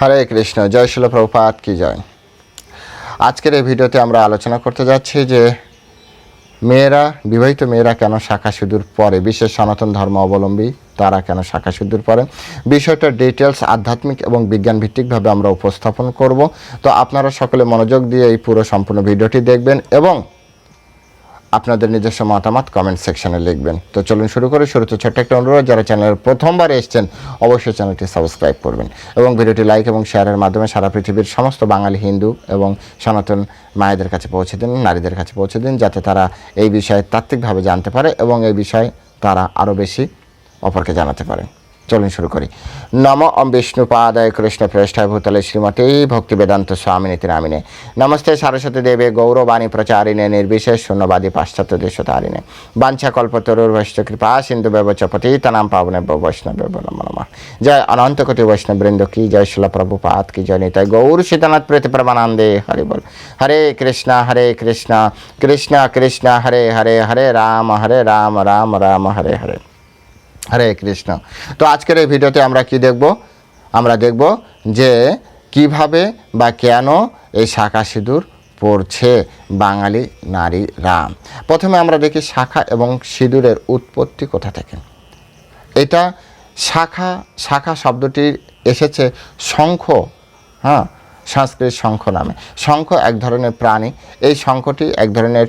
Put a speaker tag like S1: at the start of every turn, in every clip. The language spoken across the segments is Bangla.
S1: হরে কৃষ্ণ জয় শিল প্রভুপাত কি জয় আজকের এই ভিডিওতে আমরা আলোচনা করতে যাচ্ছি যে মেয়েরা বিবাহিত মেয়েরা কেন শাখা সিঁদুর পরে বিশেষ সনাতন ধর্ম অবলম্বী তারা কেন শাখা সিঁদুর পরে বিষয়টা ডিটেলস আধ্যাত্মিক এবং বিজ্ঞান ভিত্তিকভাবে আমরা উপস্থাপন করব তো আপনারা সকলে মনোযোগ দিয়ে এই পুরো সম্পূর্ণ ভিডিওটি দেখবেন এবং আপনাদের নিজস্ব মতামত কমেন্ট সেকশনে লিখবেন তো চলুন শুরু করে শুরুতে ছোট্ট একটা অনুরোধ যারা চ্যানেলের প্রথমবার এসছেন অবশ্যই চ্যানেলটি সাবস্ক্রাইব করবেন এবং ভিডিওটি লাইক এবং শেয়ারের মাধ্যমে সারা পৃথিবীর সমস্ত বাঙালি হিন্দু এবং সনাতন মায়েদের কাছে পৌঁছে দিন নারীদের কাছে পৌঁছে দিন যাতে তারা এই বিষয়ে তাত্ত্বিকভাবে জানতে পারে এবং এই বিষয়ে তারা আরও বেশি অপরকে জানাতে পারে চলুন শুরু করি নম অম বিষ্ণু পাদায় কৃষ্ণ প্রেষ্ঠায় ভূতলে শ্রীমতী ভক্তি বেদান্ত স্বামিনীতি নামিনে নমস্তে সরস্বতী দেবে গৌরবাণী প্রচারিণে নির্বিশেষ শূন্যবাদী পাশ্চাত্য দেশ তারিণে বাঞ্ছা কল্পতরুর বৈষ্ণ কৃপা সিন্ধু ব্যবচপতি তনাম পাবনে বৈষ্ণব জয় অনন্ত কোটি বৈষ্ণববৃন্দ কি জয় শিল পাত কি জয় নিতাই গৌর সীতানাথ প্রীতি প্রমানন্দে হরে বল হরে কৃষ্ণ হরে কৃষ্ণ কৃষ্ণ কৃষ্ণ হরে হরে হরে রাম হরে রাম রাম রাম হরে হরে হরে কৃষ্ণ তো আজকের এই ভিডিওতে আমরা কি দেখব আমরা দেখব যে কিভাবে বা কেন এই শাখা সিঁদুর পড়ছে বাঙালি নারী রাম প্রথমে আমরা দেখি শাখা এবং সিঁদুরের উৎপত্তি কোথা থেকে এটা শাখা শাখা শব্দটি এসেছে শঙ্খ হ্যাঁ সংস্কৃত শঙ্খ নামে শঙ্খ এক ধরনের প্রাণী এই শঙ্খটি এক ধরনের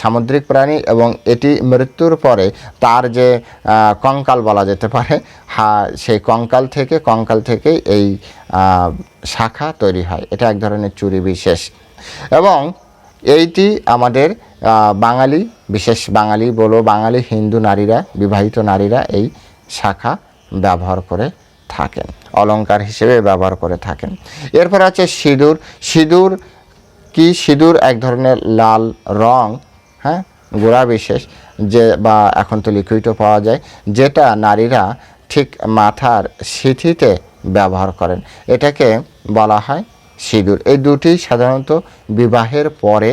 S1: সামুদ্রিক প্রাণী এবং এটি মৃত্যুর পরে তার যে কঙ্কাল বলা যেতে পারে হা সেই কঙ্কাল থেকে কঙ্কাল থেকে এই শাখা তৈরি হয় এটা এক ধরনের চুরি বিশেষ এবং এইটি আমাদের বাঙালি বিশেষ বাঙালি বলো বাঙালি হিন্দু নারীরা বিবাহিত নারীরা এই শাখা ব্যবহার করে থাকেন অলঙ্কার হিসেবে ব্যবহার করে থাকেন এরপর আছে সিঁদুর সিঁদুর কি সিঁদুর এক ধরনের লাল রং হ্যাঁ গোড়া বিশেষ যে বা এখন তো লিকুইডও পাওয়া যায় যেটা নারীরা ঠিক মাথার সিঁথিতে ব্যবহার করেন এটাকে বলা হয় সিঁদুর এই দুটি সাধারণত বিবাহের পরে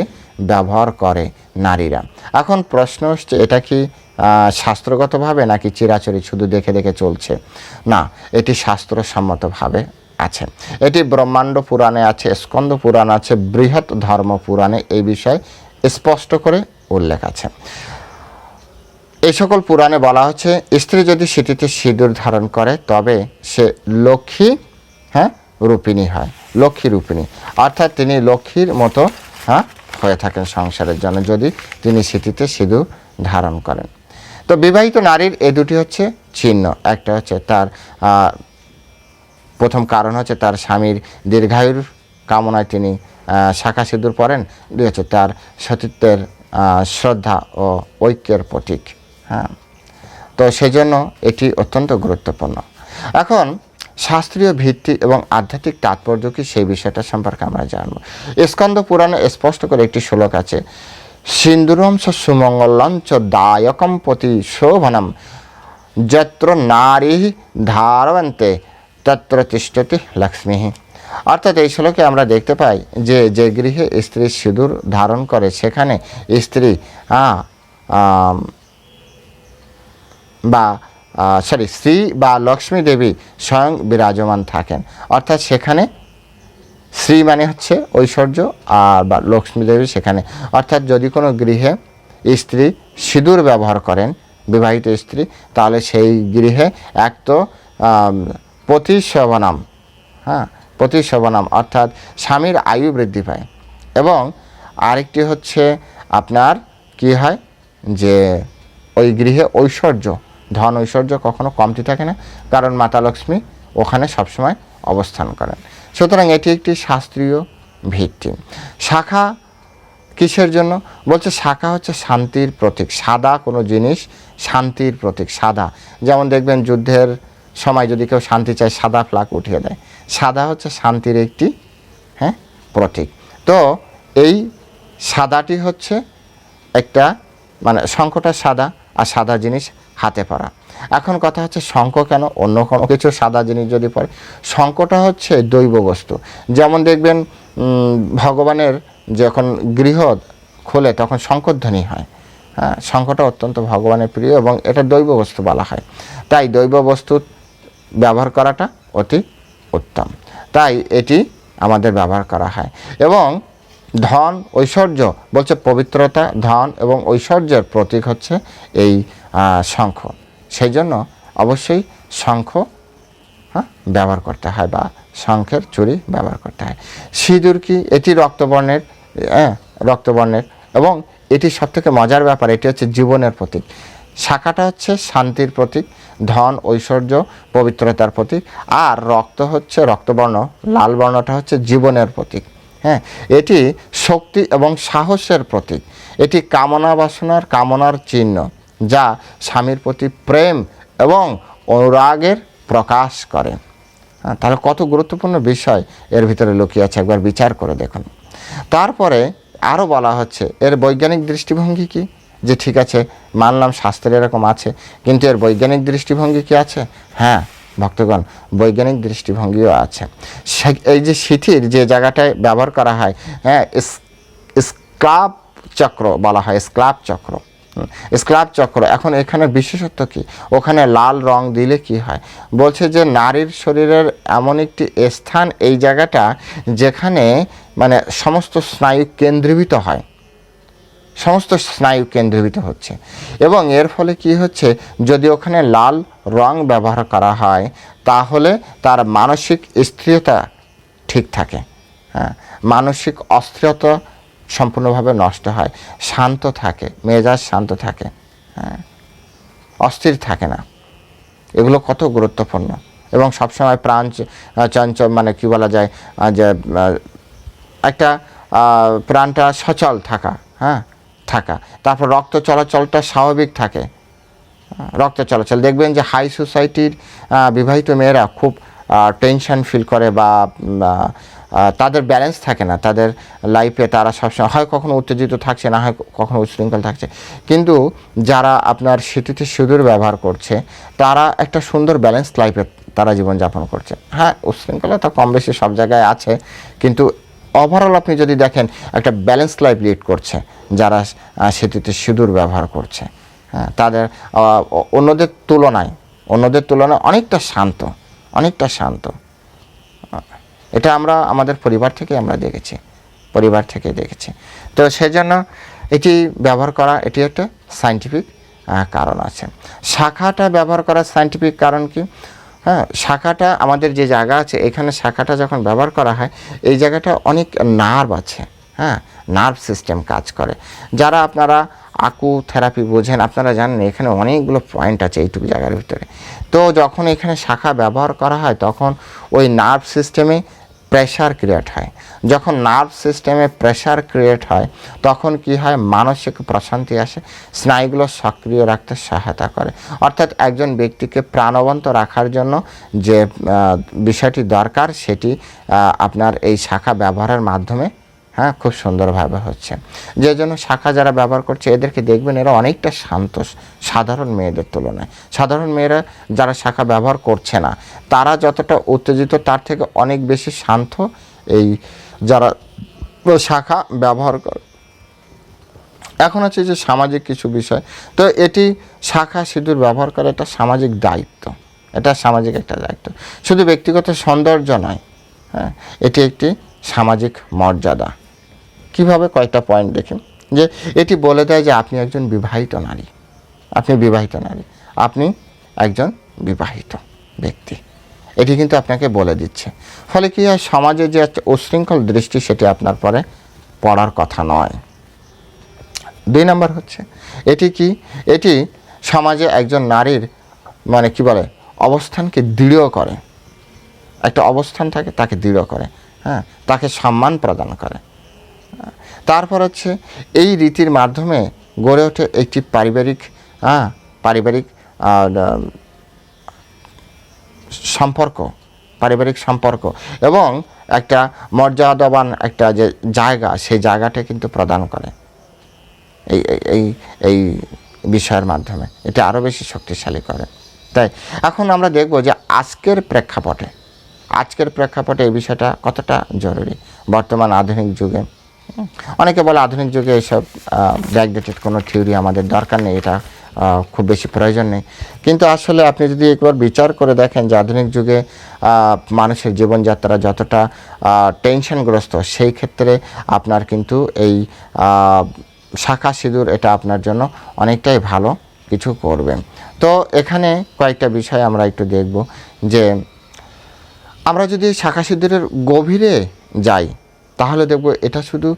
S1: ব্যবহার করে নারীরা এখন প্রশ্ন হচ্ছে এটা কি শাস্ত্রগতভাবে নাকি চিরাচরি শুধু দেখে দেখে চলছে না এটি শাস্ত্রসম্মতভাবে আছে এটি ব্রহ্মাণ্ড পুরাণে আছে স্কন্দ পুরাণ আছে বৃহৎ ধর্ম পুরাণে এই বিষয়ে স্পষ্ট করে উল্লেখ আছে এই সকল পুরাণে বলা হচ্ছে স্ত্রী যদি স্মৃতিতে সিঁদুর ধারণ করে তবে সে লক্ষ্মী হ্যাঁ রূপিণী হয় লক্ষ্মী রূপিণী অর্থাৎ তিনি লক্ষ্মীর মতো হ্যাঁ হয়ে থাকেন সংসারের জন্য যদি তিনি স্মৃতিতে সিঁদুর ধারণ করেন তো বিবাহিত নারীর এ দুটি হচ্ছে চিহ্ন একটা হচ্ছে তার প্রথম কারণ হচ্ছে তার স্বামীর দীর্ঘায়ুর কামনায় তিনি শাখা সিঁদুর পড়েন দুই হচ্ছে তার সতীত্বের শ্রদ্ধা ও ঐক্যের প্রতীক হ্যাঁ তো সেজন্য এটি অত্যন্ত গুরুত্বপূর্ণ এখন শাস্ত্রীয় ভিত্তি এবং আধ্যাত্মিক তাৎপর্য কি সেই বিষয়টা সম্পর্কে আমরা জানব স্কন্দ পুরাণে স্পষ্ট করে একটি শ্লোক আছে সিন্দুরম সুমঙ্গলঞ্চ দায়কম প্রতি শোভনম যত্র নারী ধারন্তে তত্র তিষ্ঠতি লক্ষ্মী অর্থাৎ এই শ্লোকে আমরা দেখতে পাই যে যে গৃহে স্ত্রী সিঁদুর ধারণ করে সেখানে স্ত্রী বা সরি শ্রী বা লক্ষ্মী দেবী স্বয়ং বিরাজমান থাকেন অর্থাৎ সেখানে শ্রী মানে হচ্ছে ঐশ্বর্য আর বা লক্ষ্মী দেবী সেখানে অর্থাৎ যদি কোনো গৃহে স্ত্রী সিঁদুর ব্যবহার করেন বিবাহিত স্ত্রী তাহলে সেই গৃহে এক তো প্রতিসবনাম হ্যাঁ প্রতিসবনাম অর্থাৎ স্বামীর আয়ু বৃদ্ধি পায় এবং আরেকটি হচ্ছে আপনার কি হয় যে ওই গৃহে ঐশ্বর্য ধন ঐশ্বর্য কখনো কমতি থাকে না কারণ মাতা লক্ষ্মী ওখানে সবসময় অবস্থান করেন সুতরাং এটি একটি শাস্ত্রীয় ভিত্তি শাখা কিসের জন্য বলছে শাখা হচ্ছে শান্তির প্রতীক সাদা কোনো জিনিস শান্তির প্রতীক সাদা যেমন দেখবেন যুদ্ধের সময় যদি কেউ শান্তি চায় সাদা ফ্লাগ উঠিয়ে দেয় সাদা হচ্ছে শান্তির একটি হ্যাঁ প্রতীক তো এই সাদাটি হচ্ছে একটা মানে সংকটের সাদা আর সাদা জিনিস হাতে পারা এখন কথা হচ্ছে শঙ্খ কেন অন্য কোনো কিছু সাদা জিনিস যদি পড়ে শঙ্খটা হচ্ছে দৈব বস্তু যেমন দেখবেন ভগবানের যখন গৃহ খোলে তখন শঙ্করধ্বনি হয় হ্যাঁ শঙ্খটা অত্যন্ত ভগবানের প্রিয় এবং এটা দৈব বস্তু বলা হয় তাই দৈব বস্তু ব্যবহার করাটা অতি উত্তম তাই এটি আমাদের ব্যবহার করা হয় এবং ধন ঐশ্বর্য বলছে পবিত্রতা ধন এবং ঐশ্বর্যের প্রতীক হচ্ছে এই শঙ্খ সেই জন্য অবশ্যই শঙ্খ হ্যাঁ ব্যবহার করতে হয় বা শঙ্খের চুরি ব্যবহার করতে হয় সিঁদুর কি এটি রক্তবর্ণের হ্যাঁ রক্তবর্ণের এবং এটি সব থেকে মজার ব্যাপার এটি হচ্ছে জীবনের প্রতীক শাখাটা হচ্ছে শান্তির প্রতীক ধন ঐশ্বর্য পবিত্রতার প্রতীক আর রক্ত হচ্ছে রক্তবর্ণ লাল বর্ণটা হচ্ছে জীবনের প্রতীক হ্যাঁ এটি শক্তি এবং সাহসের প্রতীক এটি কামনা বাসনার কামনার চিহ্ন যা স্বামীর প্রতি প্রেম এবং অনুরাগের প্রকাশ করে হ্যাঁ, তাহলে কত গুরুত্বপূর্ণ বিষয় এর ভিতরে লুকিয়ে আছে একবার বিচার করে দেখুন তারপরে আরও বলা হচ্ছে এর বৈজ্ঞানিক দৃষ্টিভঙ্গি কি যে ঠিক আছে মানলাম শাস্ত্রে এরকম আছে কিন্তু এর বৈজ্ঞানিক দৃষ্টিভঙ্গি কি আছে হ্যাঁ ভক্তগণ বৈজ্ঞানিক দৃষ্টিভঙ্গিও আছে এই যে শিথির যে জায়গাটায় ব্যবহার করা হয় হ্যাঁ স্ক্রাব চক্র বলা হয় স্ক্লাব চক্র স্ক্লাব চক্র এখন এখানে বিশেষত্ব কি ওখানে লাল রং দিলে কি হয় বলছে যে নারীর শরীরের এমন একটি স্থান এই জায়গাটা যেখানে মানে সমস্ত স্নায়ু কেন্দ্রীভূত হয় সমস্ত স্নায়ু কেন্দ্রীভূত হচ্ছে এবং এর ফলে কি হচ্ছে যদি ওখানে লাল রং ব্যবহার করা হয় তাহলে তার মানসিক স্থিরতা ঠিক থাকে হ্যাঁ মানসিক অস্থিরতা সম্পূর্ণভাবে নষ্ট হয় শান্ত থাকে মেজাজ শান্ত থাকে হ্যাঁ অস্থির থাকে না এগুলো কত গুরুত্বপূর্ণ এবং সবসময় প্রাণ চঞ্চল মানে কী বলা যায় যে একটা প্রাণটা সচল থাকা হ্যাঁ থাকা তারপর রক্ত চলাচলটা স্বাভাবিক থাকে রক্ত চলাচল দেখবেন যে হাই সোসাইটির বিবাহিত মেয়েরা খুব টেনশন ফিল করে বা তাদের ব্যালেন্স থাকে না তাদের লাইফে তারা সবসময় হয় কখনো উত্তেজিত থাকছে না হয় কখনো উচ্ছৃঙ্খল থাকছে কিন্তু যারা আপনার সেতুতে সুদূর ব্যবহার করছে তারা একটা সুন্দর ব্যালেন্স লাইফে তারা জীবনযাপন করছে হ্যাঁ তো কম বেশি সব জায়গায় আছে কিন্তু ওভারঅল আপনি যদি দেখেন একটা ব্যালেন্স লাইফ লিড করছে যারা সেতুতে সিঁদুর ব্যবহার করছে হ্যাঁ তাদের অন্যদের তুলনায় অন্যদের তুলনায় অনেকটা শান্ত অনেকটা শান্ত এটা আমরা আমাদের পরিবার থেকে আমরা দেখেছি পরিবার থেকে দেখেছি তো সেজন্য এটি ব্যবহার করা এটি একটা সাইন্টিফিক কারণ আছে শাখাটা ব্যবহার করার সাইন্টিফিক কারণ কি হ্যাঁ শাখাটা আমাদের যে জায়গা আছে এখানে শাখাটা যখন ব্যবহার করা হয় এই জায়গাটা অনেক নার্ভ আছে হ্যাঁ নার্ভ সিস্টেম কাজ করে যারা আপনারা আকু থেরাপি বোঝেন আপনারা জানেন এখানে অনেকগুলো পয়েন্ট আছে এইটুকু জায়গার ভিতরে তো যখন এখানে শাখা ব্যবহার করা হয় তখন ওই নার্ভ সিস্টেমে প্রেশার ক্রিয়েট হয় যখন নার্ভ সিস্টেমে প্রেশার ক্রিয়েট হয় তখন কি হয় মানসিক প্রশান্তি আসে স্নায়ুগুলো সক্রিয় রাখতে সহায়তা করে অর্থাৎ একজন ব্যক্তিকে প্রাণবন্ত রাখার জন্য যে বিষয়টি দরকার সেটি আপনার এই শাখা ব্যবহারের মাধ্যমে হ্যাঁ খুব সুন্দরভাবে হচ্ছে যে জন্য শাখা যারা ব্যবহার করছে এদেরকে দেখবেন এরা অনেকটা শান্ত সাধারণ মেয়েদের তুলনায় সাধারণ মেয়েরা যারা শাখা ব্যবহার করছে না তারা যতটা উত্তেজিত তার থেকে অনেক বেশি শান্ত এই যারা শাখা ব্যবহার করে এখন আছে যে সামাজিক কিছু বিষয় তো এটি শাখা সিঁদুর ব্যবহার করা এটা সামাজিক দায়িত্ব এটা সামাজিক একটা দায়িত্ব শুধু ব্যক্তিগত সৌন্দর্য নয় হ্যাঁ এটি একটি সামাজিক মর্যাদা কিভাবে কয়েকটা পয়েন্ট দেখেন যে এটি বলে দেয় যে আপনি একজন বিবাহিত নারী আপনি বিবাহিত নারী আপনি একজন বিবাহিত ব্যক্তি এটি কিন্তু আপনাকে বলে দিচ্ছে ফলে কি হয় সমাজে যে একটা উশৃঙ্খল দৃষ্টি সেটি আপনার পরে পড়ার কথা নয় দুই নম্বর হচ্ছে এটি কি এটি সমাজে একজন নারীর মানে কি বলে অবস্থানকে দৃঢ় করে একটা অবস্থান থাকে তাকে দৃঢ় করে হ্যাঁ তাকে সম্মান প্রদান করে তারপর হচ্ছে এই রীতির মাধ্যমে গড়ে ওঠে একটি পারিবারিক হ্যাঁ পারিবারিক সম্পর্ক পারিবারিক সম্পর্ক এবং একটা মর্যাদাবান একটা যে জায়গা সেই জায়গাটা কিন্তু প্রদান করে এই এই এই বিষয়ের মাধ্যমে এটা আরও বেশি শক্তিশালী করে তাই এখন আমরা দেখব যে আজকের প্রেক্ষাপটে আজকের প্রেক্ষাপটে এই বিষয়টা কতটা জরুরি বর্তমান আধুনিক যুগে অনেকে বলে আধুনিক যুগে এইসব ব্যাকডেটেড কোনো থিওরি আমাদের দরকার নেই এটা খুব বেশি প্রয়োজন নেই কিন্তু আসলে আপনি যদি একবার বিচার করে দেখেন যে আধুনিক যুগে মানুষের জীবনযাত্রা যতটা টেনশনগ্রস্ত সেই ক্ষেত্রে আপনার কিন্তু এই শাখা সিঁদুর এটা আপনার জন্য অনেকটাই ভালো কিছু করবে তো এখানে কয়েকটা বিষয় আমরা একটু দেখব যে আমরা যদি শাখা সিঁদুরের গভীরে যাই তাহলে দেখব এটা শুধু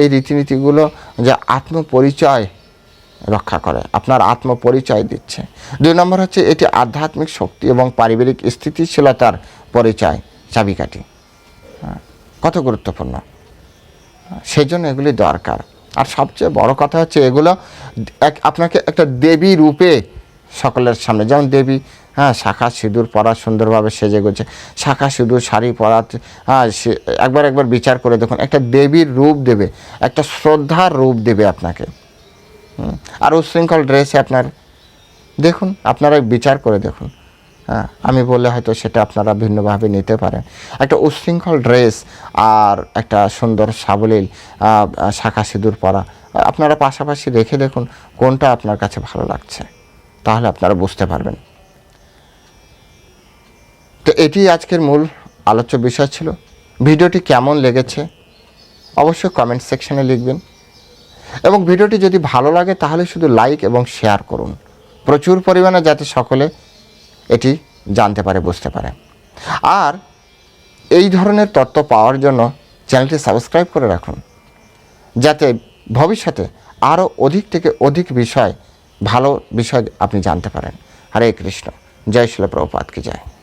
S1: এই রীতিনীতিগুলো যে আত্মপরিচয় রক্ষা করে আপনার আত্মপরিচয় দিচ্ছে দুই নম্বর হচ্ছে এটি আধ্যাত্মিক শক্তি এবং পারিবারিক স্থিতিশীলতার পরিচয় চাবিকাঠি হ্যাঁ, কত গুরুত্বপূর্ণ সেই জন্য এগুলি দরকার আর সবচেয়ে বড় কথা হচ্ছে এগুলো এক আপনাকে একটা দেবী রূপে সকলের সামনে যেমন দেবী হ্যাঁ শাখা সিঁদুর পরা সুন্দরভাবে সেজে গেছে শাখা সিঁদুর শাড়ি পরা হ্যাঁ একবার একবার বিচার করে দেখুন একটা দেবীর রূপ দেবে একটা শ্রদ্ধার রূপ দেবে আপনাকে আর উশৃঙ্খল ড্রেসে আপনার দেখুন আপনারা বিচার করে দেখুন হ্যাঁ আমি বললে হয়তো সেটা আপনারা ভিন্নভাবে নিতে পারেন একটা উশৃঙ্খল ড্রেস আর একটা সুন্দর সাবলীল শাখা সিঁদুর পরা আপনারা পাশাপাশি রেখে দেখুন কোনটা আপনার কাছে ভালো লাগছে তাহলে আপনারা বুঝতে পারবেন তো এটি আজকের মূল আলোচ্য বিষয় ছিল ভিডিওটি কেমন লেগেছে অবশ্যই কমেন্ট সেকশানে লিখবেন এবং ভিডিওটি যদি ভালো লাগে তাহলে শুধু লাইক এবং শেয়ার করুন প্রচুর পরিমাণে যাতে সকলে এটি জানতে পারে বুঝতে পারে আর এই ধরনের তথ্য পাওয়ার জন্য চ্যানেলটি সাবস্ক্রাইব করে রাখুন যাতে ভবিষ্যতে আরও অধিক থেকে অধিক বিষয় ভালো বিষয় আপনি জানতে পারেন হরে কৃষ্ণ জয় শিল প্রভুপাত কি